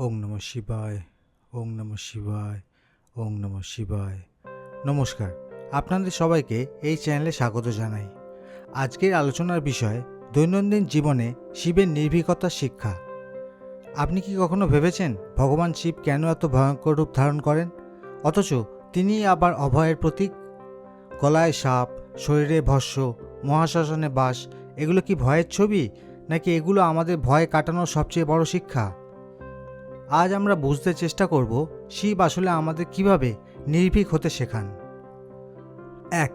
ওং নম শিবায়, ওং নম শিবায়, ওং নম শিবায়। নমস্কার, আপনাদের সবাইকে এই চ্যানেলে স্বাগত জানাই। আজকের আলোচনার বিষয়, দৈনন্দিন জীবনে শিবের নির্ভীকতার শিক্ষা। আপনি কি কখনো ভেবেছেন ভগবান শিব কেন এত ভয়ঙ্কর রূপ ধারণ করেন? অথচ তিনি আবার অভয়ের প্রতীক? গলায় সাপ, শরীরে ভস্য, মহাশ্মশানে বাস, এগুলো কি ভয়ের ছবি? নাকি এগুলো আমাদের ভয় কাটানোর সবচেয়ে বড় শিক্ষা? আজ আমরা বুঝতে চেষ্টা করব শিব আসলে আমাদের কীভাবে নির্ভীক হতে শেখান। এক,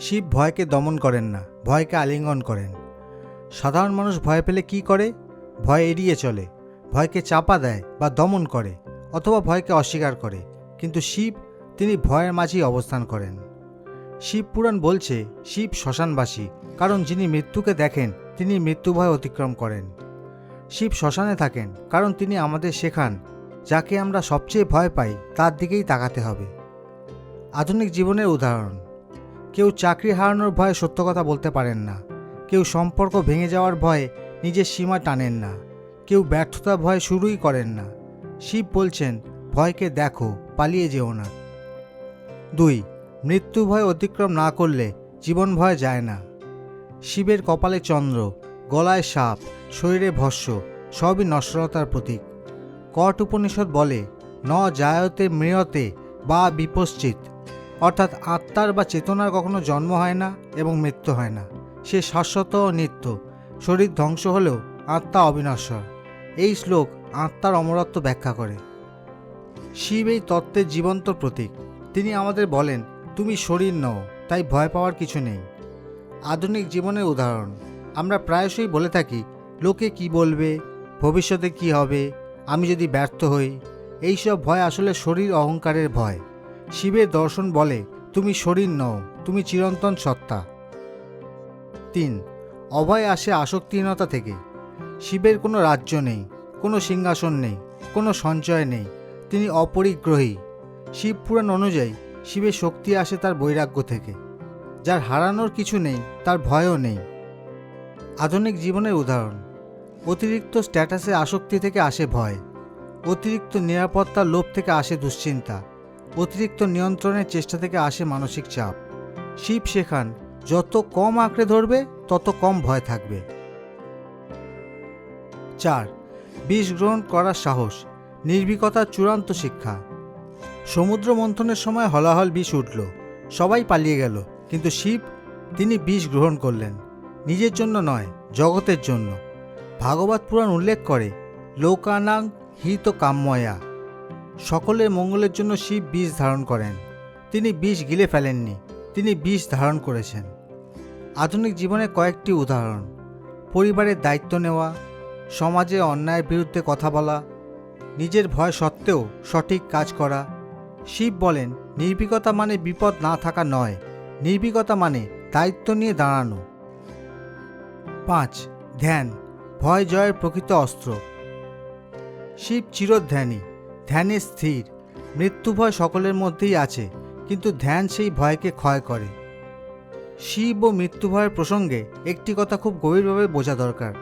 শিব ভয়কে দমন করেন না, ভয়কে আলিঙ্গন করেন। সাধারণ মানুষ ভয় পেলে কি করে? ভয় এড়িয়ে চলে, ভয়কে চাপা দেয় বা দমন করে অথবা ভয়কে অস্বীকার করে। কিন্তু শিব, তিনি ভয়ের মাঝেই অবস্থান করেন। শিব পুরাণ বলছে, শিব শ্মশানবাসী, কারণ যিনি মৃত্যুকে দেখেন, তিনি মৃত্যু ভয় অতিক্রম করেন। শিব শ্মশানে থাকেন, কারণ তিনি আমাদের শেখান, যাকে আমরা সবচেয়ে ভয় পাই, তার দিকেই তাকাতে হবে। আধুনিক জীবনের উদাহরণ, কেউ চাকরি হারানোর ভয়ে সত্য কথা বলতে পারেন না, কেউ সম্পর্ক ভেঙে যাওয়ার ভয়ে নিজের সীমা টানেন না, কেউ ব্যর্থতা ভয় শুরুই করেন না। শিব বলছেন, ভয়কে দেখো, পালিয়ে যেও না। দুই, মৃত্যু ভয় অতিক্রম না করলে জীবন ভয় যায় না। শিবের কপালে চন্দ্র, গলায় সাপ শরীরে ভস্য, সবই নশ্বরতার প্রতীক। কট উপনিষদ বলে, ন জায়তে মৃয়তে বা বিপশ্চিত। অর্থাৎ আত্মার বা চেতনার কখনো জন্ম হয় না এবং মৃত্যু হয় না। সে শাশ্বত ও নিত্য। শরীর ধ্বংস হলেও আত্মা অবিনশ্বর। এই শ্লোক আত্মার অমরত্ব ব্যাখ্যা করে। শিব এই তত্ত্বের জীবন্ত প্রতীক। তিনি আমাদের বলেন, তুমি শরীর নও, তাই ভয় পাওয়ার কিছু নেই। আধুনিক জীবনের উদাহরণ। আমরা প্রায়শই বলে থাকি লোকে কি বলবে? ভবিষ্যতে কি হবে? আমি যদি ব্যর্থ হই, এইসব ভয় আসলে শরীর অহংকারের ভয়। শিবের দর্শন বলে, তুমি শরীর নও, তুমি চিরন্তন সত্তা। তিন, অভয় আসে আসক্তিহীনতা থেকে। শিবের কোনো রাজ্য নেই, কোনো সিংহাসন নেই, কোনো সঞ্চয় নেই, তিনি অপরিগ্রহী। শিব পুরাণ অনুযায়ী, শিবের শক্তি আসে তার বৈরাগ্য থেকে। যার হারানোর কিছু নেই, তার ভয়ও নেই। আধুনিক জীবনের উদাহরণ। অতিরিক্ত স্ট্যাটাসে আসক্তি থেকে আসে ভয়, অতিরিক্ত নিরাপত্তার লোভ থেকে আসে দুশ্চিন্তা, অতিরিক্ত নিয়ন্ত্রণের চেষ্টা থেকে আসে মানসিক চাপ। শিব শেখান যত কম আঁকড়ে ধরবে, তত কম ভয় থাকবে। চার, বিষ গ্রহণ করার সাহস, নির্ভীকতার চূড়ান্ত শিক্ষা। সমুদ্র মন্থনের সময় হলাহল বিষ উঠল, সবাই পালিয়ে গেল, কিন্তু শিব, তিনি বিষ গ্রহণ করলেন, নিজের জন্য নয়, জগতের জন্য। ভাগবত পুরাণ উল্লেখ করে, লোকানাং হিত কাম্যয়া সকলের মঙ্গলের জন্য শিব বিষ ধারণ করেন। তিনি বিষ গিলে ফেলেননি, তিনি বিষ ধারণ করেছেন। আধুনিক জীবনের কয়েকটি উদাহরণ, পরিবারের দায়িত্ব নেওয়া সমাজে অন্যায়ের বিরুদ্ধে কথা বলা, নিজের ভয় সত্ত্বেও সঠিক কাজ করা। শিব বলেন, নির্ভীকতা মানে বিপদ না থাকা নয়, নির্ভীকতা মানে দায়িত্ব নিয়ে দাঁড়ানো। পাঁচ, ধ্যান। ভয় জয়ের প্রকৃত অস্ত্র। শিব চিরধ্যানী, ধ্যানে স্থির। মৃত্যু ভয় সকলের মধ্যেই আছে, কিন্তু ধ্যান সেই ভয়কে ক্ষয় করে। শিব ও মৃত্যু ভয়ের প্রসঙ্গে একটি কথা খুব গভীরভাবে বোঝা দরকার।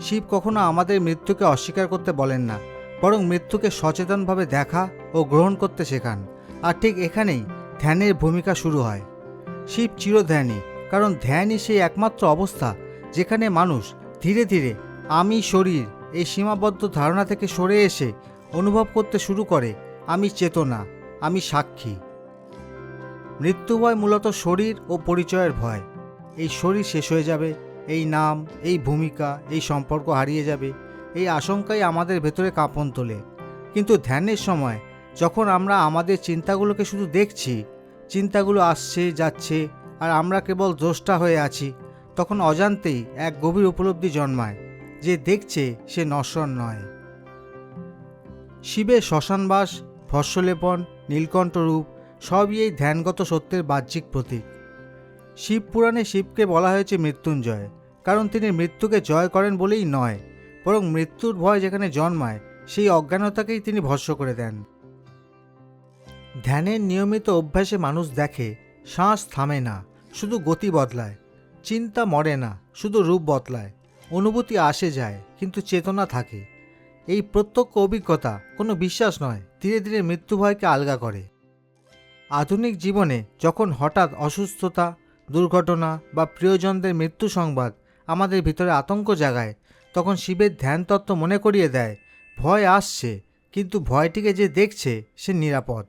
শিব কখনো আমাদের মৃত্যুকে অস্বীকার করতে বলেন না, বরং মৃত্যুকে সচেতনভাবে দেখা ও গ্রহণ করতে শেখান। আর ঠিক এখানেই ধ্যানের ভূমিকা শুরু হয়। শিব চিরধ্যানী, কারণ ধ্যানই সেই একমাত্র অবস্থা যেখানে মানুষ ধীরে ধীরে আমি শরীর, এই সীমাবদ্ধ ধারণা থেকে সরে এসে অনুভব করতে শুরু করে। আমি চেতনা, আমি সাক্ষী। মৃত্যু ভয় মূলত শরীর ও পরিচয়ের ভয়। এই শরীর শেষ হয়ে যাবে, এই নাম, এই ভূমিকা, এই সম্পর্ক হারিয়ে যাবে, এই আশঙ্কাই আমাদের ভেতরে কাঁপন তোলে। কিন্তু ধ্যানের সময়, যখন আমরা আমাদের চিন্তাগুলোকে শুধু দেখছি, চিন্তাগুলো আসছে, যাচ্ছে, আর আমরা কেবল দ্রষ্টা হয়ে আছি, তখন অজান্তেই এক গভীর উপলব্ধি জন্মায়। যে দেখছে সে নশ্বর নয়। শিবের শ্মশানবাস ভস্যলেপন নীলকণ্ঠ রূপ সবই এই ধ্যানগত সত্যের বাহ্যিক প্রতীক। শিব পুরাণে শিবকে বলা হয়েছে মৃত্যুঞ্জয়, কারণ তিনি মৃত্যুকে জয় করেন বলেই নয়, বরং মৃত্যুর ভয় যেখানে জন্মায়, সেই অজ্ঞানতাকেই তিনি ভস্য করে দেন। ধ্যানের নিয়মিত অভ্যাসে মানুষ দেখে, শ্বাস থামে না, শুধু গতি বদলায়, চিন্তা মরে না, শুধু রূপ বদলায়। অনুভূতি আসে যায়, কিন্তু চেতনা থাকে। এই প্রত্যক্ষ অভিজ্ঞতা কোনো বিশ্বাস নয়, ধীরে ধীরে মৃত্যু ভয়কে আলগা করে। আধুনিক জীবনে যখন হঠাৎ অসুস্থতা, দুর্ঘটনা বা প্রিয়জনদের মৃত্যু সংবাদ আমাদের ভিতরে আতঙ্ক জাগায়, তখন শিবের ধ্যান তত্ত্ব মনে করিয়ে দেয়, ভয় আসছে, কিন্তু ভয়টিকে যে দেখছে, সে নিরাপদ।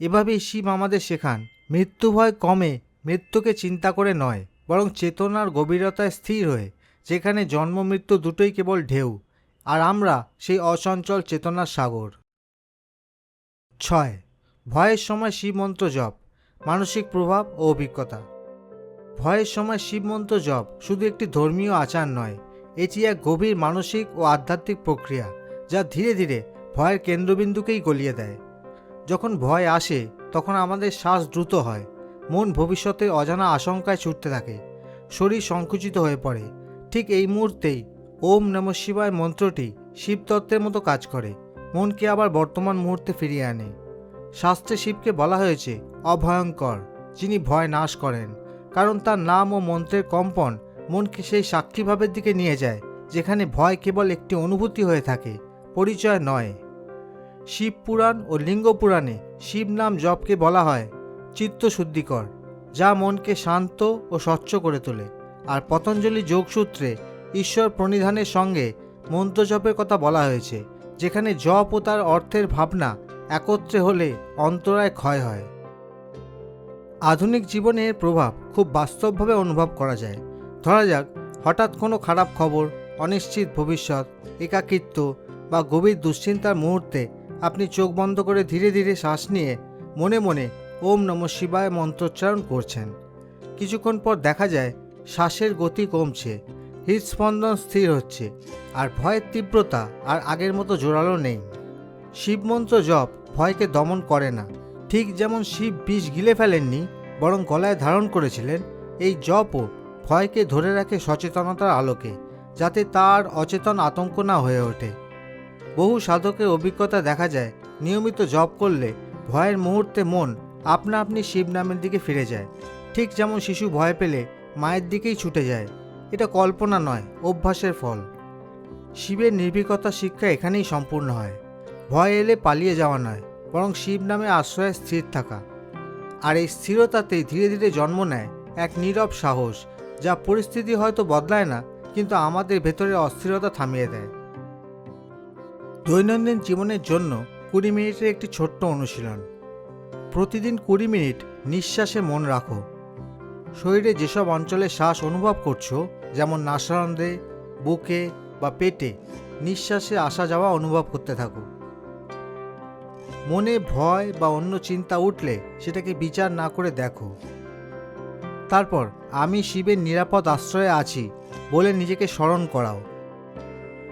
এভাবেই শিব আমাদের শেখান, মৃত্যু ভয় কমে, মৃত্যুকে চিন্তা করে নয়, বরং চেতনার গভীরতায় স্থির হয়ে যেখানে জন্ম মৃত্যু দুটোই কেবল ঢেউ, আর আমরা সেই অচঞ্চল চেতনার সাগর। ছয়। ভয়ের সময় শিব মন্ত্র জপ, মানসিক প্রভাব ও অভিজ্ঞতা। ভয়ের সময় শিব মন্ত্র জপ শুধু একটি ধর্মীয় আচার নয়, এটি এক গভীর মানসিক ও আধ্যাত্মিক প্রক্রিয়া যা ধীরে ধীরে ভয়ের কেন্দ্রবিন্দুকেই গলিয়ে দেয়। যখন ভয় আসে, তখন আমাদের শ্বাস দ্রুত হয়, মন ভবিষ্যতের অজানা আশঙ্কায় ছুটতে থাকে, শরীর সংকুচিত হয়ে পড়ে ঠিক এই মুহূর্তেই ওম নম শিবায় মন্ত্রটি শিবতত্ত্বের মতো কাজ করে, মনকে আবার বর্তমান মুহূর্তে ফিরিয়ে আনে। শাস্ত্রে শিবকে বলা হয়েছে অভয়ঙ্কর, যিনি ভয় নাশ করেন, কারণ তার নাম ও মন্ত্রের কম্পন মনকে সেই সাক্ষীভাবের দিকে নিয়ে যায়, যেখানে ভয় কেবল একটি অনুভূতি হয়ে থাকে, পরিচয় নয়। শিব পুরাণ ও লিঙ্গ পুরাণে শিব নাম জপকে বলা হয় চিত্তশুদ্ধিকর, যা মনকে শান্ত ও স্বচ্ছ করে তোলে। আর পতঞ্জলি যোগসূত্রে ঈশ্বর প্রণিধানের সঙ্গে মন্ত্র জপের কথা বলা হয়েছে, যেখানে জপ ও তার অর্থের ভাবনা একত্রে হলে অন্তরায় ক্ষয় হয়। আধুনিক জীবনে প্রভাব খুব বাস্তবভাবে অনুভব করা যায়। ধরা যাক, হঠাৎ কোনো খারাপ খবর, অনিশ্চিত ভবিষ্যৎ, একাকিত্ব বা গভীর দুশ্চিন্তার মুহূর্তে আপনি চোখ বন্ধ করে ধীরে ধীরে শ্বাস নিয়ে মনে মনে ওম নম শিবায় মন্ত্রোচ্চারণ করছেন। কিছুক্ষণ পর দেখা যায় শ্বাসের গতি কমছে হৃদস্পন্দন স্থির হচ্ছে, আর ভয়ের তীব্রতা আর আগের মতো জোরালো নেই। শিবমন্ত্র জপ ভয়কে দমন করে না। ঠিক যেমন শিব বিষ গিলে ফেলেননি, বরং গলায় ধারণ করেছিলেন, এই জপও ভয়কে ধরে রাখে সচেতনতার আলোকে, যাতে তার অচেতন আতঙ্ক না হয়ে ওঠে। বহু সাধকের অভিজ্ঞতা দেখা যায়, নিয়মিত জপ করলে ভয়ের মুহূর্তে মন আপনা আপনি শিব নামের দিকে ফিরে যায়। ঠিক যেমন শিশু ভয় পেলে মায়ের দিকেই ছুটে যায়। এটা কল্পনা নয়, অভ্যাসের ফল। শিবের নির্ভীকতা শিক্ষা এখানেই সম্পূর্ণ হয়। ভয় এলে পালিয়ে যাওয়া নয়, বরং শিব নামে আশ্রয়ে স্থির থাকা। আর এই স্থিরতাতেই ধীরে ধীরে জন্ম নেয় এক নীরব সাহস, যা পরিস্থিতি হয়তো বদলায় না, কিন্তু আমাদের ভেতরে অস্থিরতা থামিয়ে দেয়। দৈনন্দিন জীবনের জন্য কুড়ি মিনিটের একটি ছোট্ট অনুশীলন। প্রতিদিন কুড়ি মিনিট নিঃশ্বাসে মন রাখো। শরীরে যেসব অঞ্চলে শ্বাস অনুভব করছ, যেমন নাসারন্ধে বুকে বা পেটে, নিঃশ্বাসে আসা যাওয়া অনুভব করতে থাকো। মনে ভয় বা অন্য চিন্তা উঠলে সেটাকে বিচার না করে দেখো। তারপর, আমি শিবের নিরাপদ আশ্রয়ে আছি বলে নিজেকে স্মরণ করাও।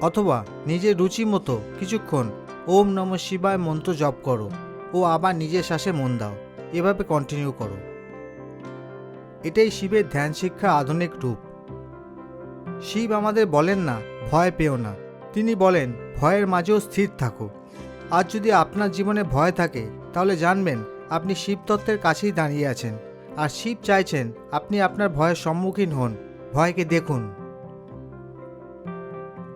অথবা, নিজের রুচি মতো কিছুক্ষণ ওম নম শিবায় মন্ত্র জপ করো ও আবার নিজের শ্বাসে মন দাও। এভাবে কন্টিনিউ করো। এটাই শিবের ধ্যান শিক্ষা আধুনিক রূপ। শিব আমাদের বলেন না, ভয় পেও না। তিনি বলেন, ভয়ের মাঝেও স্থির থাকো। আজ যদি আপনার জীবনে ভয় থাকে, তাহলে জানবেন, আপনি শিব তত্ত্বের কাছেই দাঁড়িয়ে আছেন। আর শিব চাইছেন, আপনি আপনার ভয়ের সম্মুখীন হন, ভয়কে দেখুন।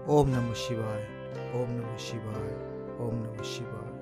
ওম নম শিবায়, ওম নম শিবায়, ওম নম শিবায়।